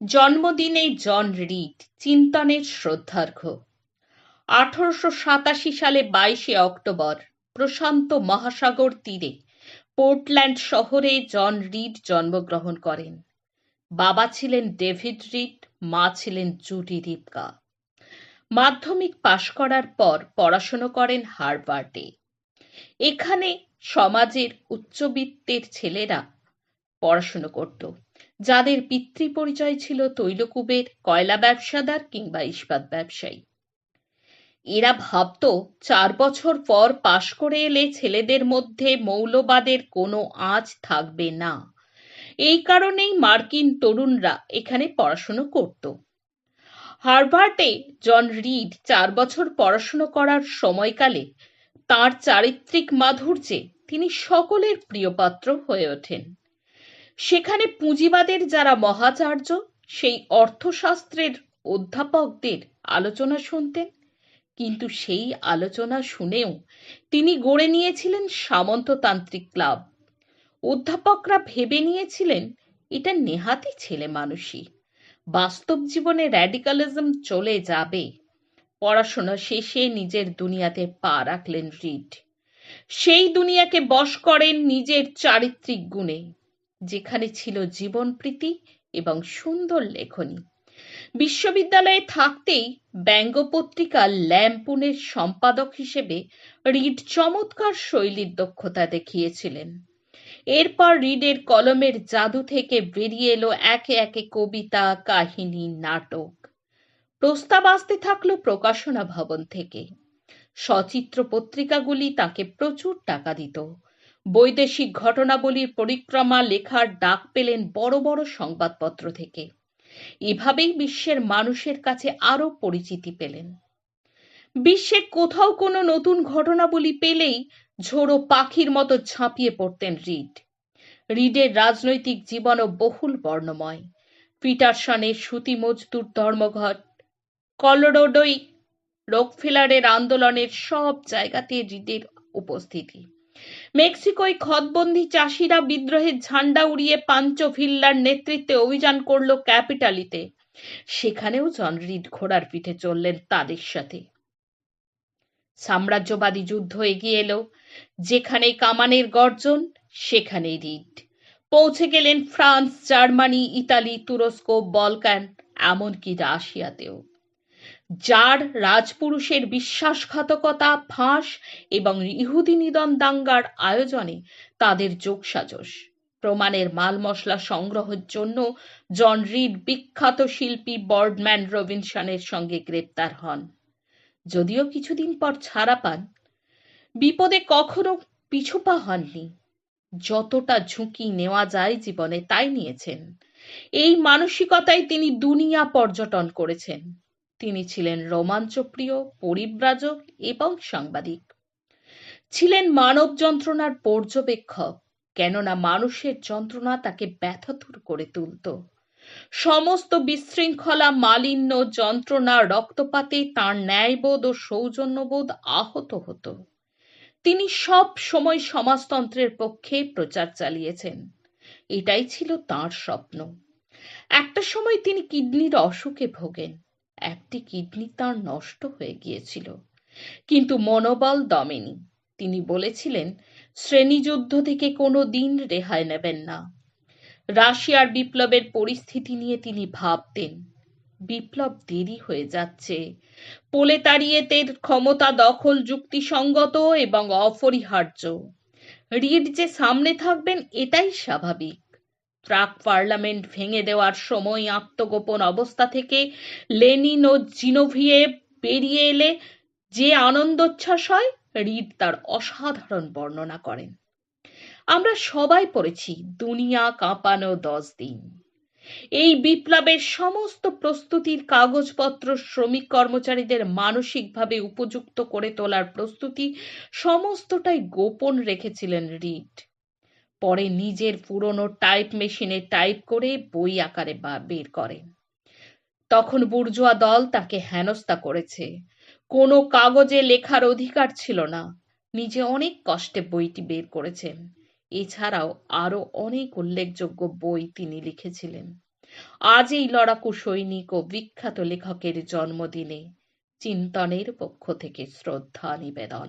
জন্মদিনে জন রিড, চিন্তনের শ্রদ্ধার্ঘ আঠারোশো সাতাশি সালে বাইশে অক্টোবর, প্রশান্ত মহাসাগর তীরে, পোর্টল্যান্ড শহরে জন রিড জন্মগ্রহণ করেন। বাবা ছিলেন ডেভিড রিড, মা ছিলেন জুডি রিপকা। মাধ্যমিক পাশ করার পর পড়াশোনা করেন হার্ভার্ডে। এখানে সমাজের উচ্চবিত্তের ছেলেরা পড়াশুনো করত। যাদের পিতৃ পরিচয় ছিল তৈলকুবের কয়লা ব্যবসাদার কিংবা ইস্পাত ব্যবসায়ী। এরা ভাবত চার বছর পর পাশ করে এলে ছেলেদের মধ্যে মৌলবাদের কোনো আঁচ থাকবে না। এই কারণেই মার্কিন তরুণরা এখানে পড়াশুনো করত। হার্ভার্ডে জন রিড চার বছর পড়াশুনো করার সময়কালে তার চারিত্রিক মাধুর্যে তিনি সকলের প্রিয়পাত্র হয়ে ওঠেন। সেখানে পুঁজিবাদের যারা মহাচার্য, সেই অর্থশাস্ত্রের অধ্যাপকদের আলোচনা শুনতেন। কিন্তু সেই আলোচনা শুনেও তিনি গড়ে নিয়েছিলেন সামন্ততান্ত্রিক ক্লাব অধ্যাপকরা ভেবে নিয়েছিলেন, এটা নেহাতি ছেলে মানুষই। বাস্তব জীবনে র্যাডিকালিজম চলে যাবে। পড়াশোনা শেষে নিজের দুনিয়াতে পা রাখলেন রিড। সেই দুনিয়াকে বশ করেন নিজের চারিত্রিক গুণে। যেখানে ছিল জীবনপ্রীতি এবং সুন্দর লেখনী। বিশ্ববিদ্যালয়ে থাকতেই ব্যঙ্গ পত্রিকা ল্যাম্পুনের সম্পাদক হিসেবে রিড চমৎকার শৈলীর দক্ষতা দেখিয়েছিলেন। এরপর রিডের কলমের জাদু থেকে বেরিয়ে এলো একে একে কবিতা, কাহিনী, নাটক। প্রস্তাব আসতে থাকল প্রকাশনা ভবন থেকে। সচিত্র পত্রিকাগুলি তাকে প্রচুর টাকা দিত। বৈদেশিক ঘটনাবলীর পরিক্রমা লেখার ডাক পেলেন বড় বড় সংবাদপত্র থেকে। এভাবেই বিশ্বের মানুষের কাছে আরও পরিচিতি পেলেন। বিশ্বের কোথাও কোনো নতুন ঘটনাবলী পেলেই ঝোড়ো পাখির মতো ঝাঁপিয়ে পড়তেন রিড। রিডের রাজনৈতিক জীবনও বহুল বর্ণময়। পিটারসনের সুতি মজদুর ধর্মঘট, কলোরোডোই রোকফেলারের আন্দোলনের সব জায়গাতে রিডের উপস্থিতি। মেক্সিকোয় খতবন্দি চাষিরা বিদ্রোহের ঝান্ডা উড়িয়ে পাঞ্চো ভিল্লার নেতৃত্বে অভিযান করল ক্যাপিটালিতে। সেখানেও জন রিড ঘোড়ার পিঠে চললেন তাদের সাথে। সাম্রাজ্যবাদী যুদ্ধ এগিয়ে এলো। যেখানে কামানের গর্জন, সেখানেই রিড পৌঁছে গেলেন ফ্রান্স, জার্মানি, ইতালি, তুরস্ক, বলকান, এমনকি রাশিয়াতেও। যার রাজপুরুষের বিশ্বাসঘাতকতা, ফাঁস এবং ইহুদি নিদন দাঙ্গার আয়োজনে তাদের যোগসাজশ। প্রমাণের মাল মশলা সংগ্রহের জন্য জন রিড বিখ্যাত শিল্পী বর্ডম্যান রবিনসনের সঙ্গে গ্রেপ্তার হন। যদিও কিছুদিন পর ছাড়া পান, বিপদে কখনো পিছুপা হননি। যতটা ঝুঁকি নেওয়া যায় জীবনে তাই নিয়েছেন। এই মানসিকতায় তিনি দুনিয়া পর্যটন করেছেন। তিনি ছিলেন রোমাঞ্চপ্রিয়, পরিব্রাজক এবং সাংবাদিক। ছিলেন মানব যন্ত্রণার পর্যবেক্ষক, কেননা মানুষের যন্ত্রণা তাকে ব্যথাতুর করে তুলত। সমস্ত বিশৃঙ্খলা, মালিন্য যন্ত্রণা, রক্তপাতে তাঁর ন্যায়বোধ ও সৌজন্যবোধ আহত হতো। তিনি সব সময় সমাজতন্ত্রের পক্ষে প্রচার চালিয়েছেন। এটাই ছিল তার স্বপ্ন। একটা সময় তিনি কিডনির অসুখে ভোগেন। একটি কিডনি তার নষ্ট হয়ে গিয়েছিল। কিন্তু মনোবল দমেনি। তিনি বলেছিলেন, শ্রেণীযুদ্ধ থেকে কোনো দিন রেহাই নেবেন না। রাশিয়ার বিপ্লবের পরিস্থিতি নিয়ে তিনি ভাবতেন। বিপ্লব দেরি হয়ে যাচ্ছে। পোলে তাড়িয়েতের ক্ষমতা দখল যুক্তিসঙ্গত এবং অপরিহার্য। রিড যে সামনে থাকবেন, এটাই স্বাভাবিক। প্রাক পার্লামেন্ট ভেঙে দেওয়ার সময় আত্মগোপন অবস্থা থেকে লেনিন ও জিনোভিয়ে বেরিয়ে এলে যে আনন্দোচ্ছ্বাস হয়, রিড তার অসাধারণ বর্ণনা করেন। আমরা সবাই পড়েছি দুনিয়া কাঁপানো দশ দিন। এই বিপ্লবের সমস্ত প্রস্তুতির কাগজপত্র শ্রমিক কর্মচারীদের মানসিকভাবে উপযুক্ত করে তোলার প্রস্তুতি সমস্তটাই গোপন রেখেছিলেন রিড। পরে নিজের পুরনো টাইপ মেশিনে টাইপ করে বই আকারে বের করেন তখন বুর্জোয়া দল তাকে হেনস্থা করেছে। কোনো কাগজে লেখার অধিকার ছিল না। নিজে অনেক কষ্টে বইটি বের করেছেন। এছাড়াও আরও অনেক উল্লেখযোগ্য বই তিনি লিখেছিলেন। আজ এই লড়াকু সৈনিক ও বিখ্যাত লেখকের জন্মদিনে চিন্তনের পক্ষ থেকে শ্রদ্ধা নিবেদন।